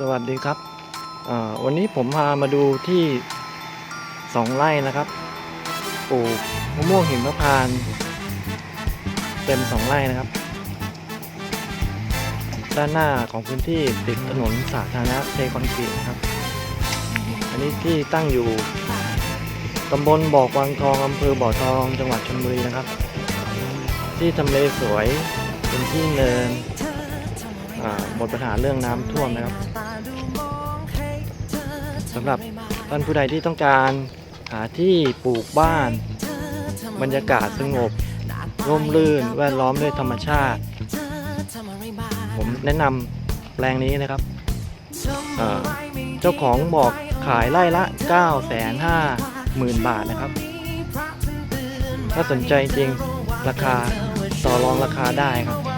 สวัสดีครับ วันนี้ผมพามาดูที่สองไร่นะครับปลูกมะม่วงหิมพานต์เต็มสองไร่นะครับ ด้านหน้าของพื้นที่ติดถนนสาธารณะเทคอนกรีตนะครับ อันนี้ที่ตั้งอยู่ตำบลบ่อกวางทองอำเภอบ่อทองจังหวัดชลบุรีนะครับ ที่ทำเลสวยเป็นที่เนิน หมดปัญหาเรื่องน้ำท่วมนะครับสำหรับท่านผู้ใดที่ต้องการหาที่ปลูกบ้าน บรรยากาศสงบ ร่มรื่นแวดล้อมด้วยธรรมชาติ ผมแนะนำแปลงนี้นะครับเอ่อเจ้าของบอกขายไร่ละ 9 5 0 0 0 0 บาทนะครับ ถ้าสนใจจริงราคาต่อรองราคาได้ครับ